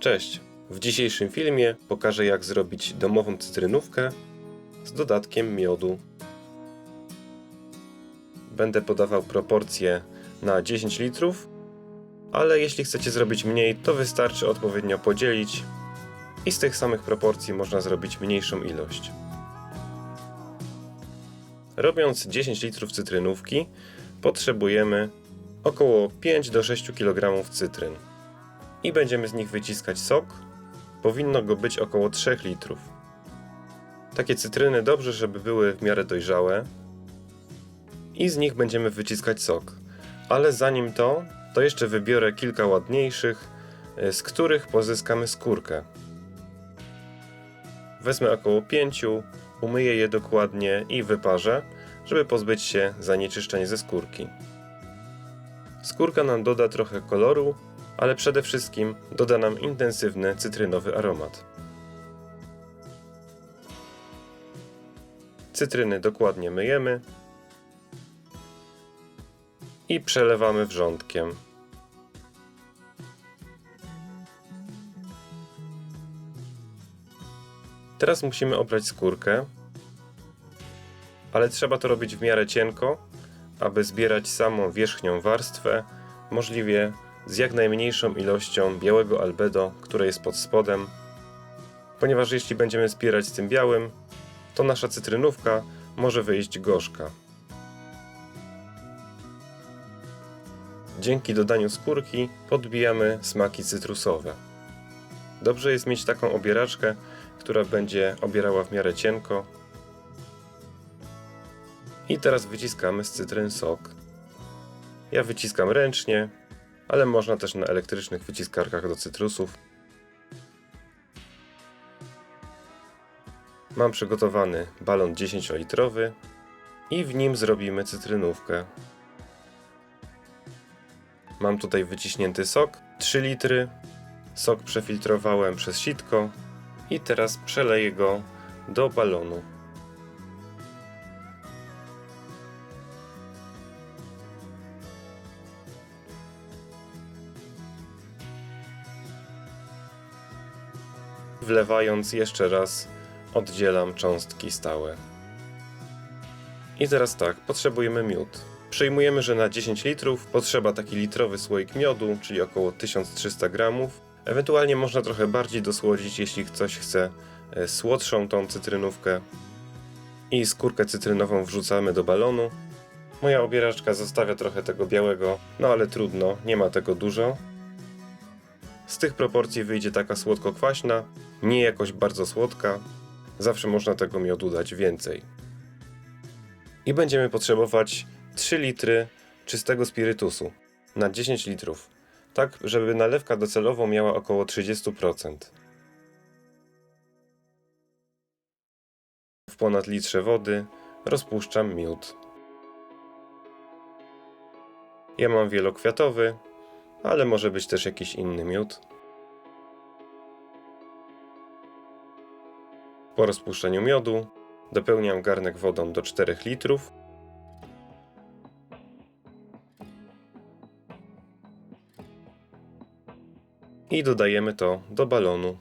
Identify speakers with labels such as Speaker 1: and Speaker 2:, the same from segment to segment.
Speaker 1: Cześć! W dzisiejszym filmie pokażę jak zrobić domową cytrynówkę z dodatkiem miodu. Będę podawał proporcje na 10 litrów, ale jeśli chcecie zrobić mniej, to wystarczy odpowiednio podzielić i z tych samych proporcji można zrobić mniejszą ilość. Robiąc 10 litrów cytrynówki, potrzebujemy około 5 do 6 kg cytryn i będziemy z nich wyciskać sok. Powinno go być około 3 litrów. Takie cytryny dobrze, żeby były w miarę dojrzałe i z nich będziemy wyciskać sok. Ale zanim to, to jeszcze wybiorę kilka ładniejszych, y, z których pozyskamy skórkę. Wezmę około 5, umyję je dokładnie i wyparzę, żeby pozbyć się zanieczyszczeń ze skórki. Skórka nam doda trochę koloru, ale przede wszystkim doda nam intensywny cytrynowy aromat. Cytryny dokładnie myjemy i przelewamy wrzątkiem. Teraz musimy obrać skórkę, ale trzeba to robić w miarę cienko, aby zbierać samą wierzchnią warstwę, możliwie z jak najmniejszą ilością białego albedo, które jest pod spodem, ponieważ jeśli będziemy zbierać z tym białym, to nasza cytrynówka może wyjść gorzka. Dzięki dodaniu skórki podbijamy smaki cytrusowe. Dobrze jest mieć taką obieraczkę, która będzie obierała w miarę cienko. I teraz wyciskamy z cytryn sok. Ja wyciskam ręcznie, ale można też na elektrycznych wyciskarkach do cytrusów. Mam przygotowany balon 10-litrowy i w nim zrobimy cytrynówkę. Mam tutaj wyciśnięty sok 3 litry. Sok przefiltrowałem przez sitko i teraz przeleję go do balonu. Wlewając jeszcze raz, oddzielam cząstki stałe. I teraz tak, potrzebujemy miód. Przyjmujemy, że na 10 litrów potrzeba taki litrowy słoik miodu, czyli około 1300 gramów. Ewentualnie można trochę bardziej dosłodzić, jeśli ktoś chce e, słodszą tą cytrynówkę. I skórkę cytrynową wrzucamy do balonu. Moja obieraczka zostawia trochę tego białego, no ale trudno, nie ma tego dużo. Z tych proporcji wyjdzie taka słodko-kwaśna, nie jakoś bardzo słodka. Zawsze można tego miodu dać więcej. I będziemy potrzebować 3 litry czystego spirytusu na 10 litrów, tak żeby nalewka docelowo miała około 30%. W ponad litrze wody rozpuszczam miód. Ja mam wielokwiatowy, ale może być też jakiś inny miód. Po rozpuszczeniu miodu dopełniam garnek wodą do 4 litrów. I dodajemy to do balonu.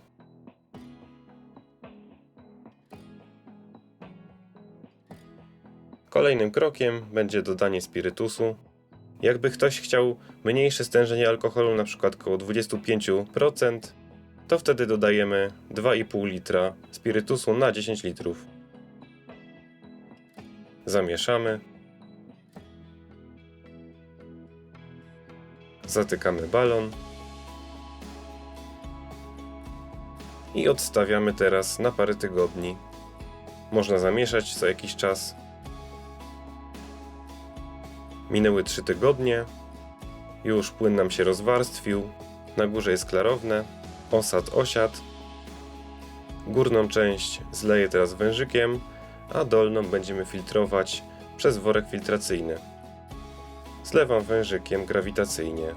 Speaker 1: Kolejnym krokiem będzie dodanie spirytusu. Jakby ktoś chciał mniejsze stężenie alkoholu, na przykład około 25%, to wtedy dodajemy 2,5 litra spirytusu na 10 litrów. Zamieszamy. Zatykamy balon. I odstawiamy teraz na parę tygodni. Można zamieszać co jakiś czas. Minęły 3 tygodnie. Już płyn nam się rozwarstwił. Na górze jest klarowne. Osad osiad. Górną część zleję teraz wężykiem, a dolną będziemy filtrować przez worek filtracyjny. Zlewam wężykiem grawitacyjnie.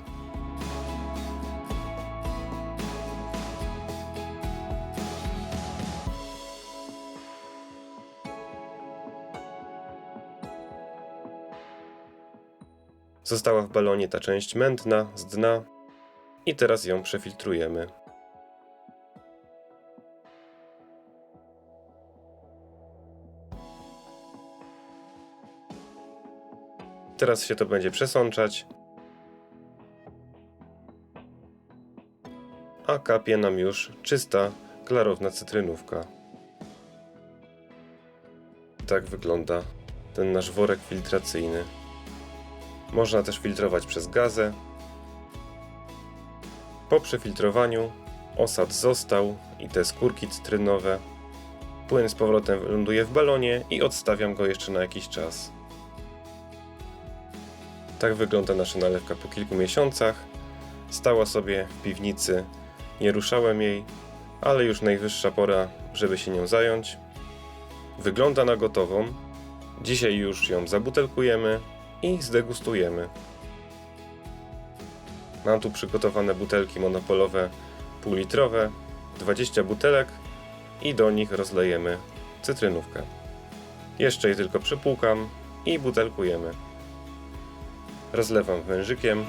Speaker 1: Została w balonie ta część mętna z dna i teraz ją przefiltrujemy. Teraz się to będzie przesączać. A kapie nam już czysta, klarowna cytrynówka. Tak wygląda ten nasz worek filtracyjny. Można też filtrować przez gazę. Po przefiltrowaniu osad został i te skórki cytrynowe. Płyn z powrotem ląduje w balonie i odstawiam go jeszcze na jakiś czas. Tak wygląda nasza nalewka po kilku miesiącach. Stała sobie w piwnicy, nie ruszałem jej, ale już najwyższa pora, żeby się nią zająć. Wygląda na gotową. Dzisiaj już ją zabutelkujemy i zdegustujemy. Mam tu przygotowane butelki monopolowe półlitrowe, 20 butelek i do nich rozlejemy cytrynówkę. Jeszcze je tylko przypłukam i butelkujemy. Rozlewam wężykiem.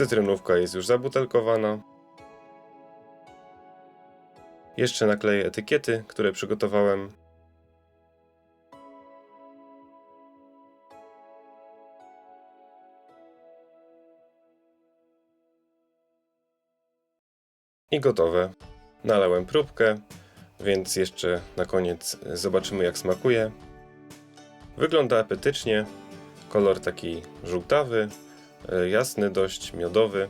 Speaker 1: Cytrynówka jest już zabutelkowana. Jeszcze nakleję etykiety, które przygotowałem. I gotowe. Nalałem próbkę, więc jeszcze na koniec zobaczymy jak smakuje. Wygląda apetycznie. Kolor taki żółtawy, jasny, dość miodowy.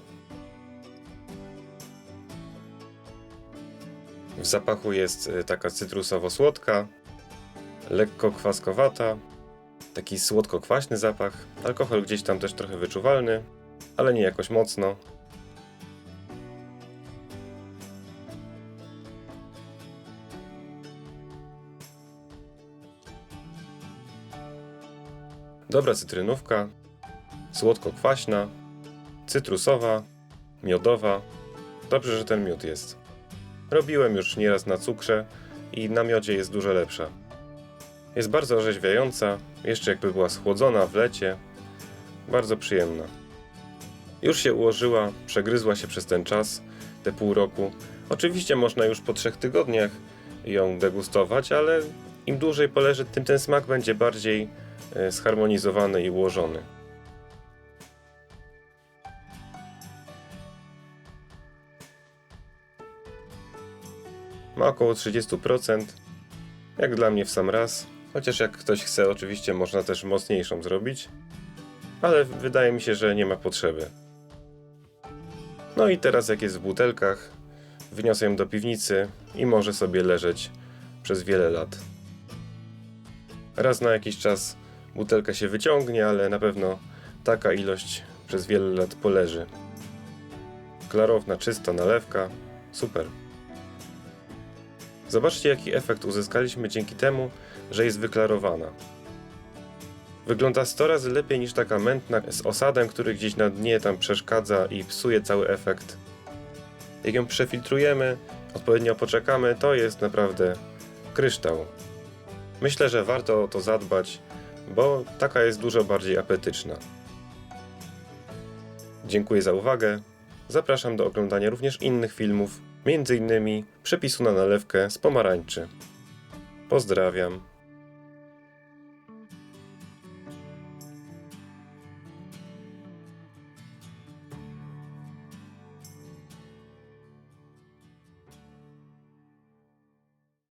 Speaker 1: W zapachu jest e, taka cytrusowo-słodka, lekko kwaskowata, taki słodko-kwaśny zapach. Alkohol gdzieś tam też trochę wyczuwalny, ale nie jakoś mocno. Dobra cytrynówka, słodko-kwaśna, cytrusowa, miodowa. Dobrze, że ten miód jest. Robiłem już nieraz na cukrze i na miodzie jest dużo lepsza. Jest bardzo orzeźwiająca, jeszcze jakby była schłodzona w lecie. Bardzo przyjemna. Już się ułożyła, przegryzła się przez ten czas, te pół roku. Oczywiście można już po trzech tygodniach ją degustować, ale im dłużej poleży, tym ten smak będzie bardziej e, zharmonizowany i ułożony. Ma około 30%. Jak dla mnie w sam raz. Chociaż jak ktoś chce, oczywiście można też mocniejszą zrobić. Ale wydaje mi się, że nie ma potrzeby. No i teraz jak jest w butelkach, wyniosę ją do piwnicy i może sobie leżeć przez wiele lat. Raz na jakiś czas butelka się wyciągnie, ale na pewno taka ilość przez wiele lat poleży. Klarowna, czysta nalewka. Super. Zobaczcie, jaki efekt uzyskaliśmy dzięki temu, że jest wyklarowana. Wygląda 100 razy lepiej niż taka mętna z osadem, który gdzieś na dnie tam przeszkadza i psuje cały efekt. Jak ją przefiltrujemy, odpowiednio poczekamy, to jest naprawdę kryształ. Myślę, że warto o to zadbać, bo taka jest dużo bardziej apetyczna. Dziękuję za uwagę. Zapraszam do oglądania również innych filmów, m.in. przepisu na nalewkę z pomarańczy. Pozdrawiam.